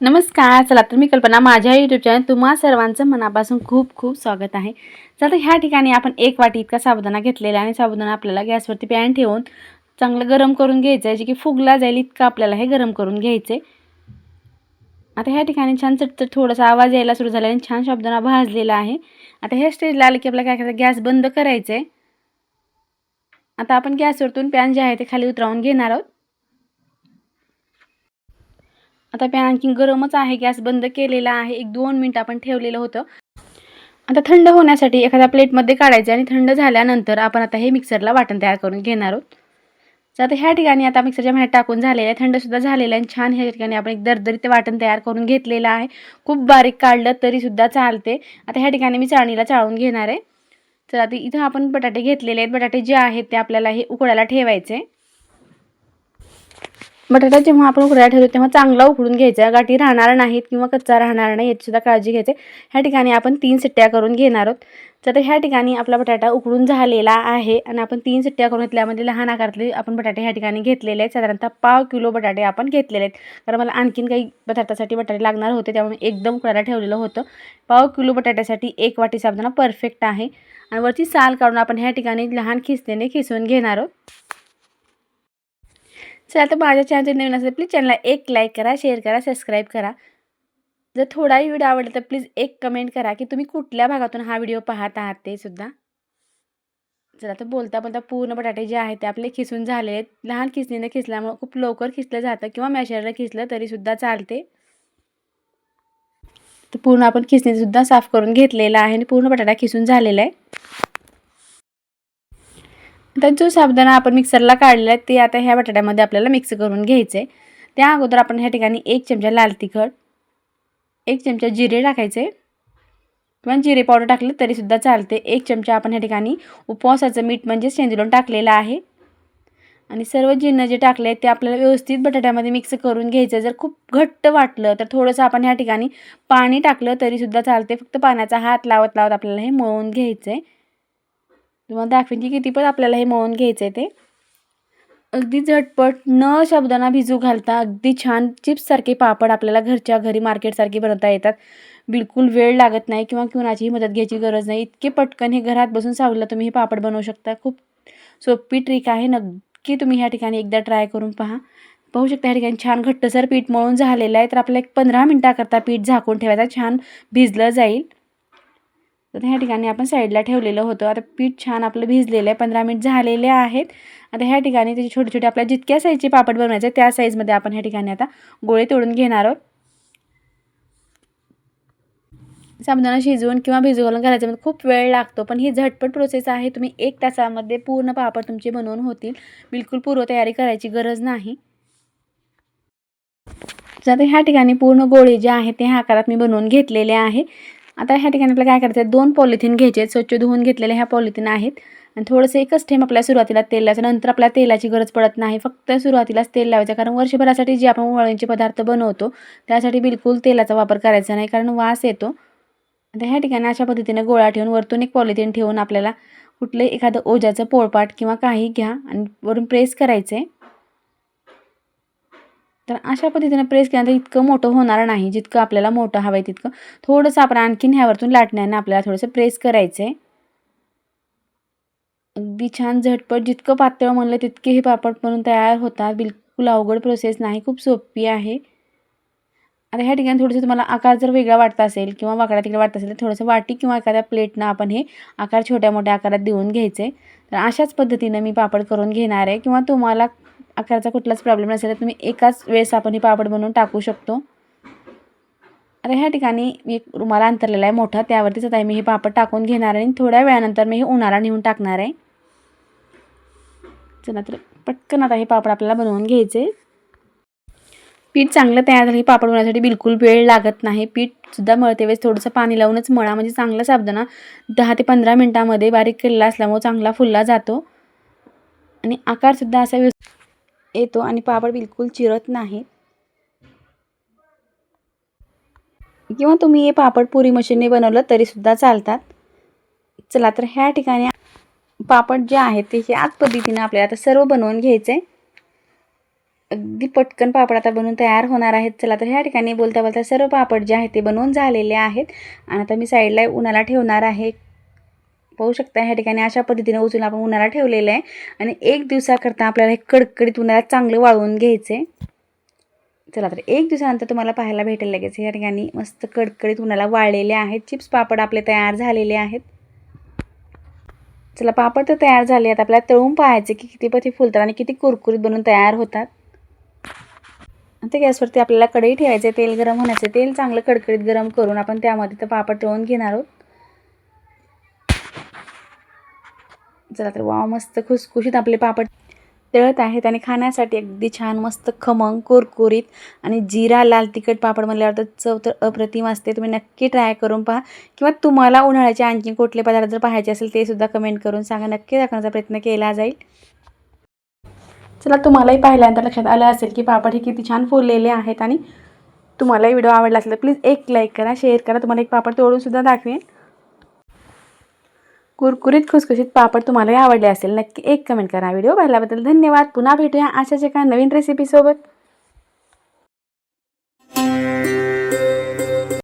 नमस्कार चला तर मी कल्पना माझ्या यूट्यूब चॅनल तुम्हा सर्वांचं मनापासून खूप खूप स्वागत आहे. चला तर ह्या ठिकाणी आपण एक वाटी इतका साबुदाणा घेतलेला आहे आणि साबुदाणा आपल्याला गॅसवरती पॅन ठेवून चांगलं गरम करून घ्यायचं आहे जे की फुगला जाईल इतकं आपल्याला हे गरम करून घ्यायचं आहे आता ह्या ठिकाणी छान चटचट थोडासा आवाज यायला सुरू झाला आणि छान साबुदाणा भाजलेला आहे. आता ह्या स्टेजला आलं की आपल्याला काय करायचं गॅस बंद करायचं आहे आता आपण गॅसवरतून पॅन जे आहे ते खाली उतरवून घेणार आहोत. आता पॅन आणखी गरमच आहे गॅस बंद केलेला आहे. एक दोन मिनटं आपण ठेवलेलं होतं. आता थंड होण्यासाठी एखाद्या प्लेटमध्ये काढायचं आणि थंड झाल्यानंतर आपण आता हे मिक्सरला वाटण तयार करून घेणार आहोत. तर आता ह्या ठिकाणी आता मिक्सरच्या भांड्यात टाकून झालेलं आहे. थंडसुद्धा झालेलं आहे आणि छान ह्या ठिकाणी आपण एक दरदरीत वाटण तयार करून घेतलेलं आहे. खूप बारीक काढलं तरीसुद्धा चालते. आता ह्या ठिकाणी मी चाळणीला चाळून घेणार आहे. तर आता इथं आपण बटाटे घेतलेले आहेत. बटाटे जे आहेत ते आपल्याला हे उकडायला ठेवायचे. बटाटा जेव्हा आपण उकडायला ठेवतो तेव्हा चांगला उकडून घ्यायचा. गाठी राहणार नाहीत किंवा कच्चा राहणार नाही याची सुद्धा काळजी घ्यायची. ह्या ठिकाणी आपण तीन सिट्ट्या करून घेणार आहोत. तर ह्या ठिकाणी आपला बटाटा उकडून झालेला आहे आणि आपण तीन सिट्ट्या करून घेतल्यामध्ये लहान आकारातले आपण बटाटे ह्या ठिकाणी घेतलेले आहेत. साधारणतः पाव किलो बटाटे आपण घेतलेले आहेत. कारण मला आणखीन काही बटाट्यासाठी बटाटे लागणार होते त्यामुळे एकदम उकडायला ठेवलेलं होतं. पाव किलो बटाट्यासाठी एक वाटी साबदाना परफेक्ट आहे. आणि वरती साल काढून आपण ह्या ठिकाणी लहान खिसणीने खिसून घेणार आहोत. चला तर माझ्या चॅनलचे नवीन असेल प्लीज चॅनलला एक लाईक करा शेअर करा सबस्क्राईब करा. जर थोडाही व्हिडिओ आवडला तर प्लीज एक कमेंट करा की तुम्ही कुठल्या भागातून हा व्हिडिओ पाहत आहात ते सुद्धा. चला तर बोलता बोलता पूर्ण बटाटे जे आहेत ते आपले खिसून झाले आहेत. लहान खिसणीनं खिसल्यामुळं खूप लवकर खिसलं जातं किंवा मॅशरनं खिसलं तरीसुद्धा चालते. तर पूर्ण आपण खिसणीसुद्धा साफ करून घेतलेला आहे आणि पूर्ण बटाटा खिसून झालेला आहे. तर जो साबुदाणा आपण मिक्सरला काढलेला आहे ते आता ह्या बटाट्यामध्ये आपल्याला मिक्स करून घ्यायचं आहे त्या अगोदर आपण ह्या ठिकाणी एक चमचा लाल तिखट एक चमचा जिरे टाकायचे. किंवा जिरे पावडर टाकलं तरीसुद्धा चालते. एक चमचा आपण ह्या ठिकाणी उपवासाचं मीठ म्हणजे शेंदुलून टाकलेलं आहे. आणि सर्व जिन्नं जे टाकले आहेत ते आपल्याला व्यवस्थित बटाट्यामध्ये मिक्स करून घ्यायचं जर खूप घट्ट वाटलं तर थोडंसं आपण ह्या ठिकाणी पाणी टाकलं तरीसुद्धा चालते. फक्त पाण्याचा हात लावत लावत आपल्याला हे मळून घ्यायचं आहे तुम्हाला दाखवेन की किती पण आपल्याला हे मळून घ्यायचं आहे ते. अगदी झटपट न शब्दांना भिजू घालता अगदी छान चिप्ससारखे पापड आपल्याला घरच्या घरी मार्केटसारखे बनवता येतात. बिलकुल वेळ लागत नाही किंवा कुणाचीही मदत घ्यायची गरज नाही. इतके पटकन हे घरात बसून सावलं तुम्ही हे पापड बनवू शकता. खूप सोपी ट्रिक आहे. नक्की तुम्ही ह्या ठिकाणी एकदा ट्राय करून पहा. पाहू शकता ह्या ठिकाणी छान घट्टसर पीठ मळून झालेलं आहे. तर आपल्याला एक पंधरा मिनटाकरता पीठ झाकून ठेवायचं छान भिजलं जाईल. तर ह्या ठिकाणी आपण साईडला ठेवलेलं होतं. आता पीठ छान आपलं भिजलेलं आहे. पंधरा मिनिट झालेले आहेत. आता ह्या ठिकाणी त्याचे छोटे छोटे आपल्या जितक्या साईजचे पापड बनवायचे त्या साईजमध्ये आपण ह्या ठिकाणी आता गोळे तोडून घेणार आहोत. साबुदाणा शिजवून किंवा भिजू घालून म्हणजे खूप वेळ लागतो पण ही झटपट प्रोसेस आहे. तुम्ही एक तासामध्ये पूर्ण पापड तुमचे बनवून होतील. बिलकुल पूर्वतयारी करायची गरज नाही. तर ह्या ठिकाणी पूर्ण गोळे जे आहे ते ह्या आकारात मी बनवून घेतलेले आहे. आता ह्या ठिकाणी आपल्याला काय करायचं आहे दोन पॉलिथिन घ्यायचे आहेत. स्वच्छ धुवून घेतलेले ह्या पॉलिथिन आहेत. आणि थोडंसं एकच ठेम आपल्या सुरुवातीला तेल लावायचं. नंतर आपल्याला तेलाची गरज पडत नाही. फक्त सुरुवातीलाच तेल लावायचं. कारण वर्षभरासाठी जे आपण वळणचे पदार्थ बनवतो त्यासाठी बिलकुल तेलाचा वापर करायचा नाही. कारण वास येतो. आता ह्या ठिकाणी अशा पद्धतीने गोळा ठेवून वरतून एक पॉलिथिन ठेवून आपल्याला कुठलं एखादं ओझ्याचं पोळपाट किंवा काही घ्या आणि वरून प्रेस करायचं आहे तर अशा पद्धतीने प्रेस केल्यानंतर इतकं मोठं होणार नाही जितकं आपल्याला मोठं हवं आहे तितकं. थोडंसं आपण आणखीन ह्यावरतून लाटण्याने आपल्याला थोडंसं प्रेस करायचं आहे अगदी छान झटपट जितकं पातळ म्हणलं तितके हे पापड म्हणून तयार होतात. बिलकुल अवघड प्रोसेस नाही खूप सोपी आहे. आता ह्या ठिकाणी थोडंसं तुम्हाला आकार जर वेगळा वाटत असेल किंवा वाकडा तिकडे वाटत असेल तर थोडंसं वाटी किंवा एखाद्या प्लेटनं आपण हे आकार छोट्या मोठ्या आकारात देऊन घ्यायचे तर अशाच पद्धतीनं मी पापड करून घेणार आहे किंवा तुम्हाला आकाराचा कुठलाच प्रॉब्लेम नसेल तर तुम्ही एकाच वेळेस आपण हे पापड बनवून टाकू शकतो. आता ह्या ठिकाणी मी एक रुमाला अंतरलेला आहे मोठा. त्यावरतीच आता मी हे पापड टाकून घेणार आहे आणि थोड्या वेळानंतर मी हे उन्हाळा नेऊन टाकणार आहे. चला तर पटकन आता हे पापड आपल्याला बनवून घ्यायचे. पीठ चांगलं तयार झालं पापड बनवण्यासाठी बिलकुल वेळ लागत नाही. पीठसुद्धा मळते वेळेस थोडंसं पाणी लावूनच मळा. म्हणजे चांगला साबदाना दहा ते पंधरा मिनटामध्ये बारीक केलेला असल्यामुळे चांगला फुलला जातो. आणि आकारसुद्धा असा व्यवस्थित येतो आणि पापड बिलकुल चिरत नाही किंवा तुम्ही हे पापड पुरी मशीनने बनवलं तरीसुद्धा चालतात. चला तर ह्या ठिकाणी पापड जे आहेत ते ह्याच पद्धतीने आपल्याला आता सर्व बनवून घ्यायचे अगदी पटकन पापड आता बनवून तयार होणार आहेत. चला तर ह्या ठिकाणी बोलता बोलता सर्व पापड जे आहेत ते बनवून झालेले आहेत. आणि आता मी साईडला उन्हाला ठेवणार आहे. पाहू शकता ह्या ठिकाणी अशा पद्धतीने उचलून आपण उन्हाळा ठेवलेलं आहे. आणि एक दिवसाकरता आपल्याला हे कडकडीत उन्हाळ्यात चांगलं वाळवून घ्यायचं. आहे चला तर एक दिवसानंतर तुम्हाला पाहायला भेटेल लगेच या ठिकाणी मस्त कडकडीत उन्हाला वाळलेले आहेत. चिप्स पापड आपले तयार झालेले आहेत. चला पापड तर तयार झाले आहेत. आपल्याला तळून पाहायचे की किती पती फुलतात आणि किती कुरकुरीत बनून तयार होतात. ते गॅसवरती आपल्याला कढई ठेवायचे तेल गरम होण्याचे तेल चांगलं कडकडीत गरम करून आपण त्यामध्ये तर पापड तळून घेणार आहोत. चला तर वाव मस्त खुसखुशीत आपले पापड तळत आहेत आणि खाण्यासाठी अगदी छान मस्त खमंग कुरकुरीत आणि जिरा लाल तिखट पापड म्हणल्यावर तर चव तर अप्रतिम असते. तुम्ही नक्की ट्राय करून पहा. किंवा तुम्हाला उन्हाळ्याचे आणखी कुठले पदार्थ जर पाहायचे असेल ते सुद्धा कमेंट करून सांगा. नक्की दाखवण्याचा प्रयत्न केला जाईल. चला तुम्हालाही पाहिल्यानंतर लक्षात आलं असेल की पापड हे किती छान फुललेले आहेत आणि तुम्हालाही व्हिडिओ आवडला असेल तर प्लीज एक लाईक करा शेअर करा. तुम्हाला एक पापड तोडून सुद्धा दाखवेन. कुरकुरीत खुसखुशीत पापड तुम्हालाही आवडले असेल नक्की एक कमेंट करा. व्हिडिओ पाहिल्याबद्दल धन्यवाद. पुन्हा भेटूया अशाच एका नवीन रेसिपीसोबत